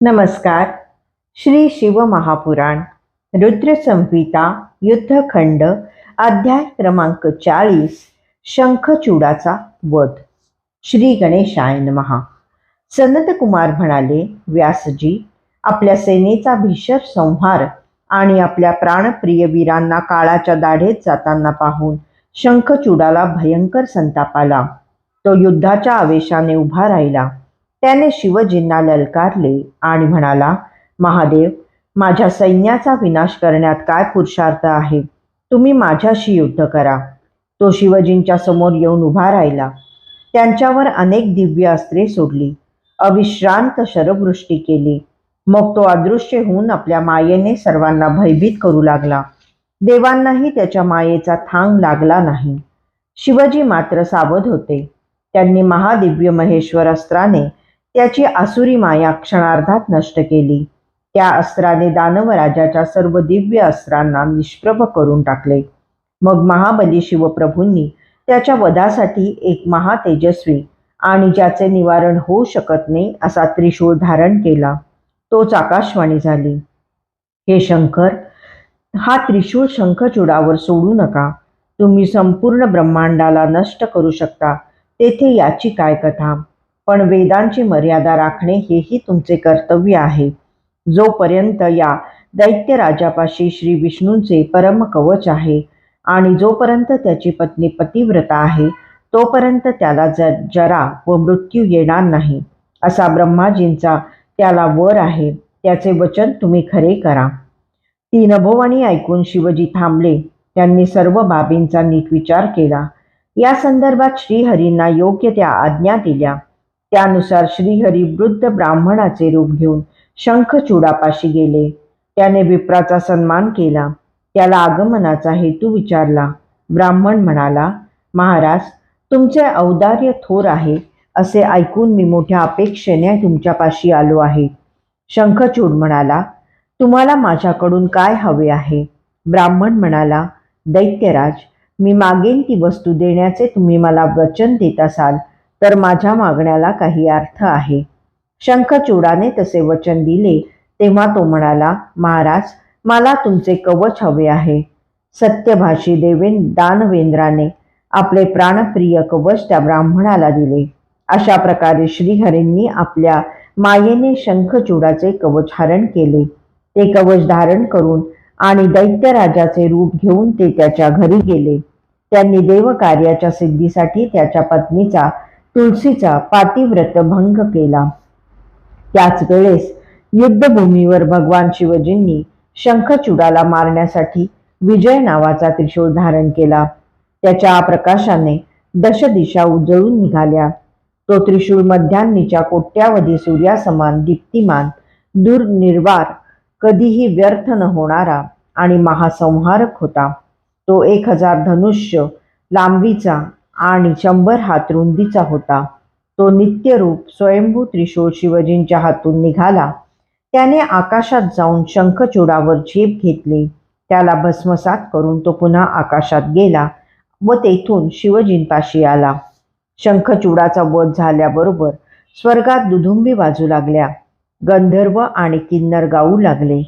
नमस्कार. श्री शिव महापुराण रुद्रसंहिता युद्धखंड अध्याय क्रमांक चाळीस शंखचूडाचा वध. श्री गणेशाय नमहा सनत कुमार म्हणाले व्यासजी आपल्या सेनेचा भीषण संहार आणि आपल्या प्राणप्रिय वीरांना काळाच्या दाढेत जाताना पाहून शंखचूडाला भयंकर संताप आला. तो युद्धाच्या आवेशाने उभा राहिला. त्याने शिवजींना ललकारले आणि म्हणाला महादेव माझ्या सैन्याचा विनाश करण्यात काय पुरुषार्थ आहे? तुम्ही माझ्याशी युद्ध करा. तो शिवजींच्या समोर येऊन उभा राहिला. त्यांच्यावर अनेक दिव्य अस्त्रे सोडली. अविश्रांत शरवृष्टी केली. मग तो अदृश्य होऊन आपल्या मायेने सर्वांना भयभीत करू लागला. देवांनाही त्याच्या मायेचा थांग लागला नाही. शिवजी मात्र सावध होते. त्यांनी महादिव्य महेश्वर अस्त्राने त्याची आसुरी माया क्षणार्धात नष्ट केली. त्या अस्त्राने दानवराजाच्या सर्व दिव्य अस्त्रांना निष्प्रभ करून टाकले. मग महाबली शिवप्रभूंनी त्याच्या वधासाठी एक महातेजस्वी आणि ज्याचे निवारण होऊ शकत नाही असा त्रिशूळ धारण केला. तोच आकाशवाणी झाली. हे शंकर हा त्रिशूळ शंखचूडावर सोडू नका. तुम्ही संपूर्ण ब्रह्मांडाला नष्ट करू शकता. तेथे याची काय कथा? पण वेदांची मर्यादा राखणे हेही तुमचे कर्तव्य आहे. जोपर्यंत या दैत्य राजापाशी श्री विष्णूंचे परम कवच आहे आणि जोपर्यंत त्याची पत्नी पतिव्रता आहे तोपर्यंत त्याला ज जरा व मृत्यू येणार नाही असा ब्रह्माजींचा त्याला वर आहे. त्याचे वचन तुम्ही खरे करा. ती नभोवाणी ऐकून शिवजी थांबले. त्यांनी सर्व बाबींचा नीट विचार केला. या संदर्भात श्रीहरींना योग्य त्या आज्ञा दिल्या. त्यानुसार श्रीहरी वृद्ध ब्राह्मणाचे रूप घेऊन शंखचूडापाशी गेले. त्याने विप्राचा सन्मान केला. त्याला आगमनाचा हेतू विचारला. ब्राह्मण म्हणाला महाराज तुमचे औदार्य थोर आहे असे ऐकून मी मोठ्या अपेक्षेने तुमच्यापाशी आलो आहे. शंखचूड म्हणाला तुम्हाला माझ्याकडून काय हवे आहे? ब्राह्मण म्हणाला दैत्यराज मी मागेन ती वस्तू देण्याचे तुम्ही मला वचन देत असाल तर माझ्या मागण्याला काही अर्थ आहे. शंखचूडाने तसे वचन दिले तेव्हा तो म्हणाला महाराज मला तुमचे कवच हवे आहे. सत्यभाषी देवेन दानवेंद्राने आपले प्राणप्रिय कवच त्या ब्राह्मणाला दिले. अशा प्रकारे श्रीहरींनी आपल्या मायेने शंखचूडाचे कवच हरण केले. ते कवच धारण करून आणि दैत्यराजाचे रूप घेऊन ते त्याच्या घरी गेले. त्यांनी देवकार्याच्या सिद्धीसाठी त्याच्या पत्नीचा तुलसीचा पातिव्रत भंग केला. त्याच वेळेस युद्धभूमीवर भगवान शिवजींनी शंखचूडाला मारण्यासाठी विजय नावाचा त्रिशूळ धारण केला. त्याच्या प्रकाशाने दश दिशा उजळून निघाल्या. तो त्रिशूळ मध्यान्नीच्या कोट्यावधी सूर्यासमान दीप्तिमान दुर्निर्वार कधीही व्यर्थ न होणारा आणि महासंहारक होता. तो एक हजार धनुष्य लांबीचा आणि शंभर हात रुंदीचा होता. तो नित्यरूप स्वयंभू त्रिशूळ शिवजींच्या हातून निघाला. त्याने आकाशात जाऊन शंखचूडावर झेप घेतली. त्याला भस्मसात करून तो पुन्हा आकाशात गेला व तेथून शिवजींपाशी आला. शंखचूडाचा वध झाल्याबरोबर स्वर्गात दुधुंबी वाजू लागल्या. गंधर्व आणि किन्नर गाऊ लागले.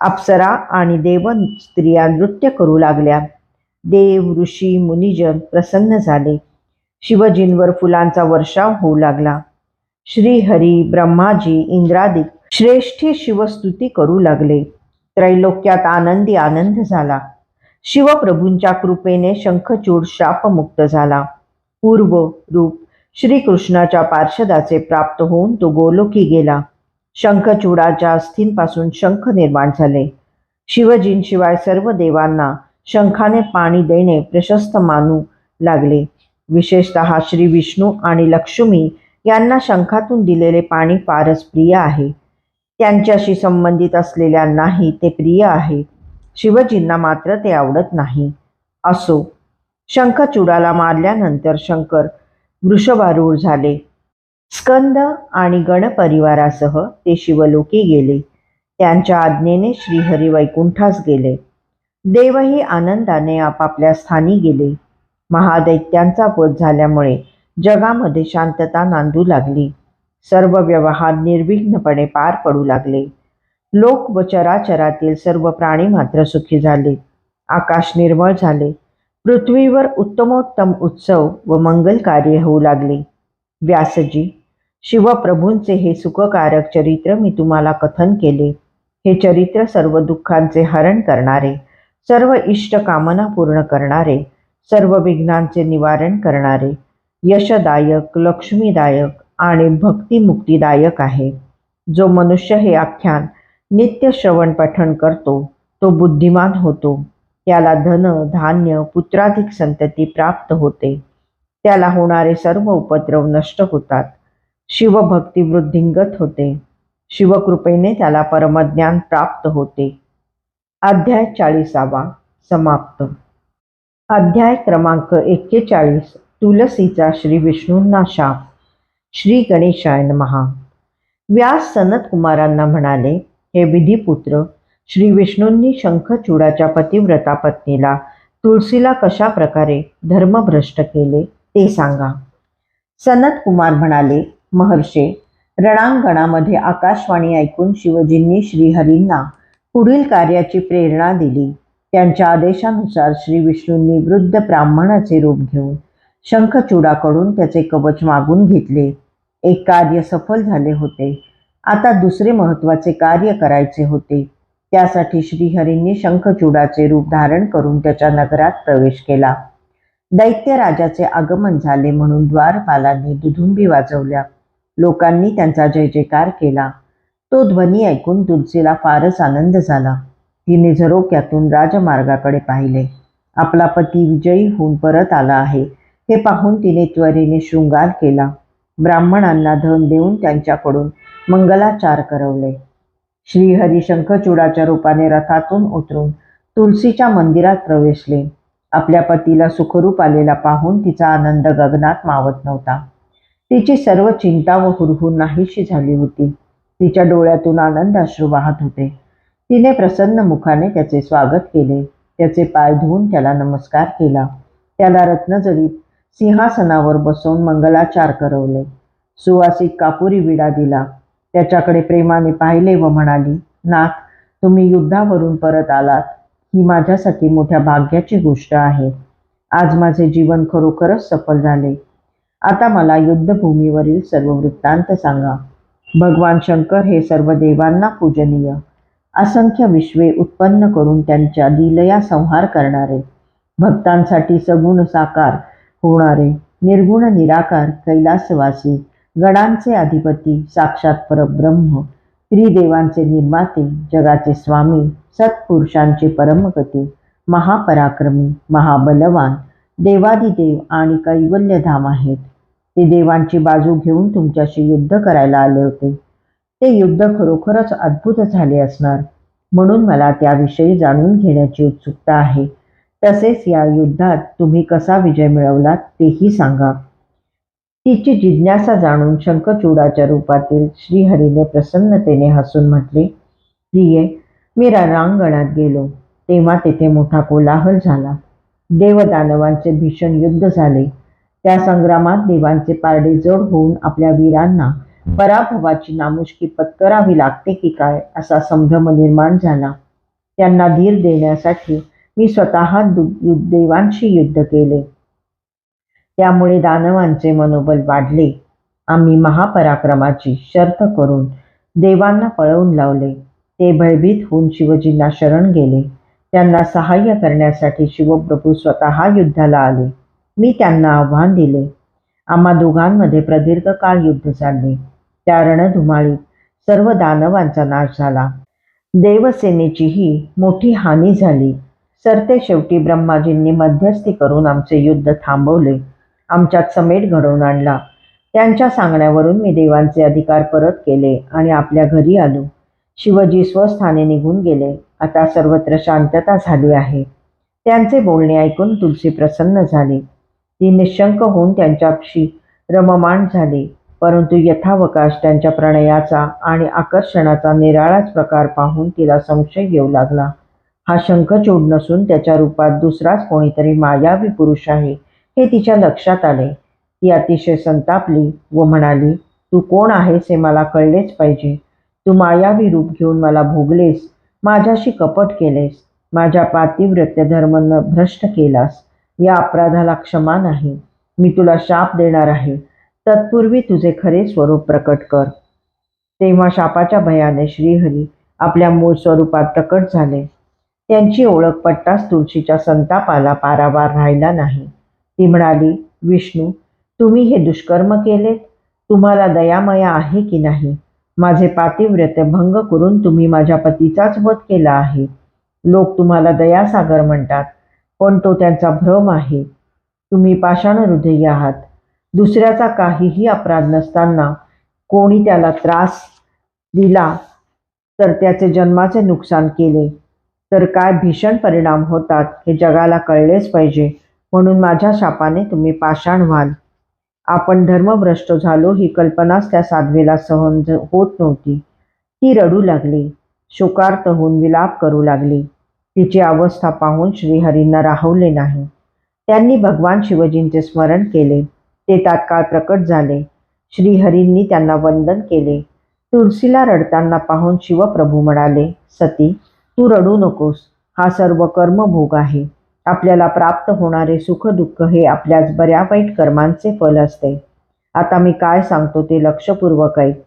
अप्सरा आणि देव स्त्रिया नृत्य करू लागल्या. देव ऋषी मुनिजन प्रसन्न झाले. शिवजींवर फुलांचा वर्षाव होऊ लागला. श्रीहरी ब्रह्माजी इंद्रादिक श्रेष्ठी शिवस्तुती करू लागले. त्रैलोक्यात आनंदी आनंद झाला. शिवप्रभूंच्या कृपेने शंखचूड शापमुक्त झाला. पूर्व रूप श्रीकृष्णाच्या पार्षदाचे प्राप्त होऊन तो गोलोकी गेला. शंखचूडाच्या अस्थींपासून शंख निर्माण झाले. शिवजींशिवाय सर्व देवांना शंखाने पाणी देणे प्रशस्त मानू लागले. विशेषत श्री विष्णू आणि लक्ष्मी यांना शंखातून दिलेले पाणी फारच प्रिय आहे. त्यांच्याशी संबंधित असलेल्यांनाही ते प्रिय आहे. शिवजींना मात्र ते आवडत नाही. असो शंखचूडाला मारल्यानंतर शंकर वृषभारूढ झाले. स्कंद आणि गणपरिवारासह ते शिवलोकी गेले. त्यांच्या आज्ञेने श्रीहरी वैकुंठास गेले. देवही आनंदाने आपापल्या स्थानी गेले. महादैत्यांचा वध झाल्यामुळे जगामध्ये शांतता नांदू लागली. सर्व व्यवहार निर्विघ्नपणे पार पडू लागले. लोक व चराचरातील सर्व प्राणी मात्र सुखी झाले. आकाश निर्मळ झाले. पृथ्वीवर उत्तमोत्तम उत्सव व मंगल कार्य होऊ लागले. व्यासजी शिवप्रभूंचे हे सुखकारक चरित्र मी तुम्हाला कथन केले. हे चरित्र सर्व दुःखांचे हरण करणारे. सर्व इष्ट कामना पूर्ण करणारे सर्व विघ्नांचे निवारण करणारे यशदायक लक्ष्मीदायक आणि भक्तिमुक्तीदायक आहे. जो मनुष्य हे आख्यान नित्य श्रवण पठण करतो तो बुद्धिमान होतो. त्याला धन धान्य पुत्राधिक संतती प्राप्त होते. त्याला होणारे सर्व उपद्रव नष्ट होतात. शिवभक्ती वृद्धिंगत होते. शिवकृपेने त्याला परमज्ञान प्राप्त होते. अध्याय चाळीसावा. समाप्त. अध्याय क्रमांक एक्केचाळीस. तुलसीचा श्री विष्णूंना शाप. श्री गणेशाय महा व्यास सनत कुमारांना म्हणाले हे विधिपुत्र श्री विष्णूंनी शंखचूडाच्या पतिव्रता पत्नीला तुळसीला कशा प्रकारे धर्मभ्रष्ट केले ते सांगा. सनत कुमार म्हणाले महर्षे रणांगणामध्ये आकाशवाणी ऐकून शिवजींनी श्रीहरींना पुढील कार्याची प्रेरणा दिली. त्यांच्या आदेशानुसार श्री विष्णूंनी वृद्ध ब्राह्मणाचे रूप घेऊन शंखचूडाकडून त्याचे कवच मागून घेतले. एक कार्य सफल झाले होते. आता दुसरे महत्त्वाचे कार्य करायचे होते. त्यासाठी श्रीहरींनी शंखचूडाचे रूप धारण करून त्याच्या नगरात प्रवेश केला. दैत्य राजाचे आगमन झाले म्हणून द्वारपालांनी दुधुंबी वाजवल्या. लोकांनी त्यांचा जय जयकार केला. तो ध्वनी ऐकून तुलसीला फारच आनंद झाला. तिने झरोक्यातून राजमार्गाकडे पाहिले. आपला पती विजयी होऊन परत आला आहे. हे पाहून तिने त्वरेने शृंगार केला. ब्राह्मणांना धन देऊन त्यांच्याकडून मंगलाचार करवले. श्रीहरी शंखचूडाच्या रूपाने रथातून उतरून तुलसीच्या मंदिरात प्रवेशले. आपल्या पतीला सुखरूप आलेला पाहून तिचा आनंद गगनात मावत नव्हता. तिची सर्व चिंता व हुरहुर नाहीशी झाली होती. तिच्या डोळ्यातून आनंद अश्रू वाहत होते. तिने प्रसन्न मुखाने त्याचे स्वागत केले. त्याचे पाय धुवून त्याला नमस्कार केला. त्याला रत्नजरीत सिंहासनावर बसवून मंगलाचार करवले. सुवासिक कापुरी विडा दिला. त्याच्याकडे प्रेमाने पाहिले व म्हणाली नाथ तुम्ही युद्धावरून परत आलात. ही माझ्यासाठी मोठ्या भाग्याची गोष्ट आहे. आज माझे जीवन खरोखरच सफल झाले. आता मला युद्धभूमीवरील सर्व वृत्तांत सांगा. भगवान शंकर हे सर्व देवांना पूजनीय. असंख्य विश्वे उत्पन्न करून त्यांच्या दिलया संहार करणारे. भक्तांसाठी सगुण साकार होणारे. निर्गुण निराकार कैलासवासी. गणांचे अधिपती साक्षात परब्रह्म. त्रिदेवांचे निर्माते जगाचे स्वामी सत्पुरुषांचे परमगती महापराक्रमी महाबलवान. देवादिदेव आणि कैवल्यधाम आहेत. ते देवांची बाजू घेऊन तुमच्याशी युद्ध करायला आले होते. ते युद्ध खरोखरच अद्भुत झाले असणार म्हणून मला त्याविषयी जाणून घेण्याची उत्सुकता आहे. तसेच या युद्धात तुम्ही कसा विजय मिळवलात तेही सांगा. तिची जिज्ञासा जाणून शंखचूडाच्या रूपातील श्रीहरीने प्रसन्नतेने हसून म्हटले प्रिये मी रणांगणात गेलो. तेव्हा तेथे मोठा कोलाहल झाला. देवदानवांचे भीषण युद्ध झाले. त्या संग्रामात देवांचे पारडे जोड होऊन आपल्या वीरांना पराभवाची नामुष्की पत्करावी लागते की काय असा संभ्रम निर्माण झाला. त्यांना धीर देण्यासाठी मी स्वतः देवांशी युद्ध केले. त्यामुळे दानवांचे मनोबल वाढले. आम्ही महापराक्रमाची शर्त करून देवांना पळवून लावले. ते भयभीत होऊन शिवजींना शरण गेले. त्यांना सहाय्य करण्यासाठी शिवप्रभू स्वतः युद्धाला आले. मी त्यांना आव्हान दिले. आम्हा दोघांमध्ये प्रदीर्घ काळ युद्ध चालले. त्या रणधुमाळीत सर्व दानवांचा नाश झाला. देवसेनेचीही मोठी हानी झाली. सरते शेवटी ब्रह्माजींनी मध्यस्थी करून आमचे युद्ध थांबवले. आमच्यात समेट घडवून आणला. त्यांच्या सांगण्यावरून मी देवांचे अधिकार परत केले आणि आपल्या घरी आलो. शिवजी स्वस्थाने निघून गेले. आता सर्वत्र शांतता झाली आहे. त्यांचे बोलणे ऐकून तुलसी प्रसन्न झाली. ती निशंक होऊन त्यांच्याशी रममाण झाली. परंतु यथावकाश त्यांच्या प्रणयाचा आणि आकर्षणाचा निराळाच प्रकार पाहून तिला संशय येऊ लागला. हा शंखचूड नसून त्याच्या रूपात दुसराच कोणीतरी मायावी पुरुष आहे हे तिच्या लक्षात आले. ती अतिशय संतापली व म्हणाली तू कोण आहेस हे मला कळलेच पाहिजे. तू मायावी रूप घेऊन मला भोगलेस माझ्याशी कपट केलेस माझ्या पातिव्रत्य धर्म भ्रष्ट केलास. या अपराधाला क्षमा नाही. मी तुला शाप देणार आहे. तत्पूर्वी तुझे खरे स्वरूप प्रकट कर. तेव्हा शापाच्या भयाने श्रीहरी आपल्या मूळ स्वरूपात प्रकट झाले. त्यांची ओळख पट्टास तुळशीच्या संतापाला पारावार राहिला नाही. ती म्हणाली विष्णू तुम्ही हे दुष्कर्म केलेत? तुम्हाला दयामया आहे की नाही? माझे पातिव्रत्य भंग करून तुम्ही माझ्या पतीचाच वध केला आहे. लोक तुम्हाला दयासागर म्हणतात. पण तो त्यांचा भ्रम आहे. तुम्ही पाषाण हृदयी आहात. दुसऱ्याचा काहीही अपराध नसताना कोणी त्याला त्रास दिला तर त्याचे जन्माचे नुकसान केले. तर काय भीषण परिणाम होतात हे जगाला कळलेच पाहिजे. म्हणून माझ्या शापाने तुम्ही पाषाण व्हाल. आपण धर्मभ्रष्ट झालो ही कल्पनाच त्या साध्वीला सहन होत नव्हती. ती रडू लागली. शोकार्त होऊन विलाप करू लागली. तिची अवस्था पाहून श्रीहरींना राहवले नाही. त्यांनी भगवान शिवजींचे स्मरण केले. ते तात्काळ प्रकट झाले. श्रीहरींनी त्यांना वंदन केले. तुलसीला रडताना पाहून शिवप्रभू म्हणाले सती तू रडू नकोस. हा सर्व कर्मभोग आहे. आपल्याला प्राप्त होणारे सुखदुःख हे आपल्याच बऱ्या वाईट कर्मांचे फल असते. आता मी काय सांगतो ते लक्षपूर्वक ऐक.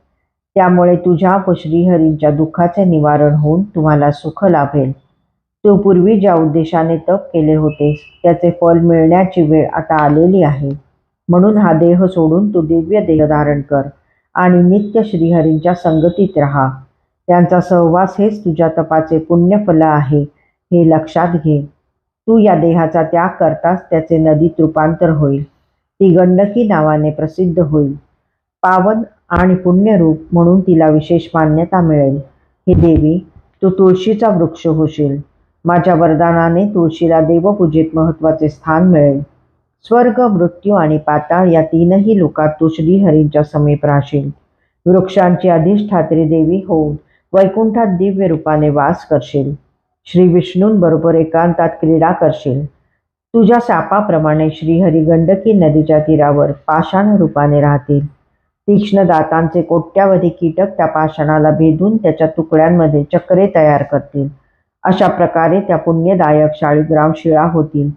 त्यामुळे तुझ्या व श्रीहरींच्या दुःखाचे निवारण होऊन तुम्हाला सुख लाभेल. तू पूर्वी ज्या उद्देशाने तप केले होतेस त्याचे फल मिळण्याची वेळ आता आलेली आहे. म्हणून हा देह सोडून तू दिव्य देह धारण कर आणि नित्य श्रीहरींच्या संगतीत राहा. त्यांचा सहवास हेच तुझ्या तपाचे पुण्यफल आहे हे लक्षात घे. तू या देहाचा त्याग करताच त्याचे नदीत रूपांतर होईल. ती गंडकी नावाने प्रसिद्ध होईल. पावन आणि पुण्यरूप म्हणून तिला विशेष मान्यता मिळेल. हे देवी तू तुळशीचा वृक्ष होशील. माझ्या वरदानाने तुळशीला देवपूजेत महत्त्वाचे स्थान मिळेल. स्वर्ग मृत्यू आणि पाताळ या तीनही लोकात तू श्रीहरींच्या समीप राहशील. वृक्षांची अधिष्ठात्री देवी होऊन वैकुंठात दिव्य रूपाने वास करशील. श्री विष्णूंबरोबर एकांतात क्रीडा करशील. तुझ्या सापाप्रमाणे श्रीहरी गंडकी नदीच्या तीरावर पाषाण रूपाने राहतील. तीक्ष्ण दातांचे कोट्यावधी कीटक त्या पाषाणाला भेदून त्याच्या तुकड्यांमध्ये चक्रे तयार करतील. अशा प्रकारे त्या पुण्यदायक शाळीग्राम शिळा होतील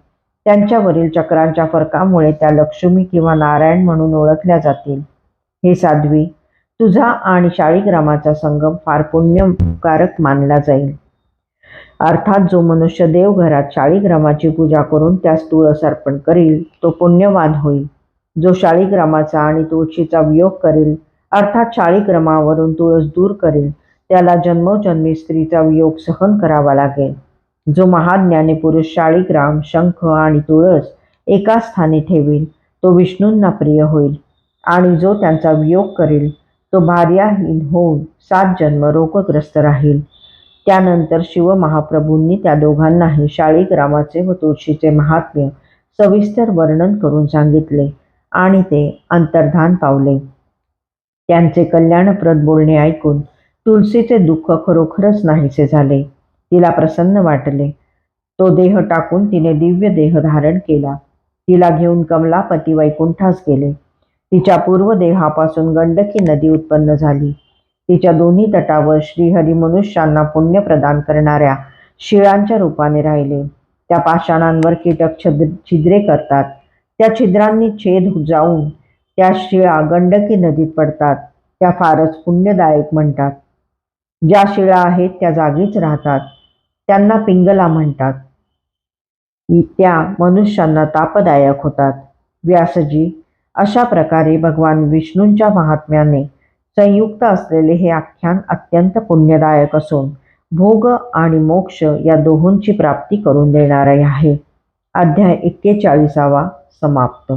त्यांच्यावरील चक्रांच्या फरकामुळे त्या लक्ष्मी किंवा नारायण म्हणून ओळखल्या जातील. हे साध्वी तुझा आणि शाळीग्रामाचा संगम फार पुण्यकारक मानला जाईल. अर्थात जो मनुष्य देवघरात शाळीग्रामाची पूजा करून त्यास तुळस अर्पण करील तो पुण्यवान होईल. जो शाळीग्रामाचा आणि तुळशीचा वियोग करील अर्थात शाळीग्रामावरून तुळस दूर करेल त्याला जन्मोजन्मी स्त्रीचा वियोग सहन करावा लागेल. जो महाज्ञानी पुरुष शाळीग्राम शंख आणि तुळस एका स्थानी ठेवील तो विष्णूंना प्रिय होईल. आणि जो त्यांचा वियोग करील तो भार्याहीन होऊन सात जन्म रोगग्रस्त राहील. त्यानंतर शिवमहाप्रभूंनी त्या दोघांनाही शाळीग्रामाचे व तुळशीचे महात्म्य सविस्तर वर्णन करून सांगितले आणि ते अंतर्धान पावले. त्यांचे कल्याणप्रद बोलणे ऐकून तुलसीचे दुःख खरोखरच नाहीसे झाले. तिला प्रसन्न वाटले. तो देह टाकून तिने दिव्य देह धारण केला. तिला घेऊन कमलापती वैकुंठास गेले. तिच्या पूर्व देहापासून गंडकी नदी उत्पन्न झाली. तिच्या दोन्ही तटावर श्रीहरी मनुष्यांना पुण्य प्रदान करणाऱ्या शिळांच्या रूपाने राहिले. त्या पाषाणांवर कीटक छद्र छिद्रे करतात. त्या छिद्रांनी छेद जाऊन त्या शिळा गंडकी नदीत पडतात. त्या फारच पुण्यदायक म्हणतात. ज्या शिळा आहेत त्या जागीच राहतात. त्यांना पिंगला म्हणतात. त्या मनुष्यांना तापदायक होतात. व्यासजी अशा प्रकारे भगवान विष्णूंच्या महात्म्याने संयुक्त असलेले हे आख्यान अत्यंत पुण्यदायक असून भोग आणि मोक्ष या दोहोंची प्राप्ती करून देणारे आहे. अध्याय एक्केचाळीसावा समाप्त.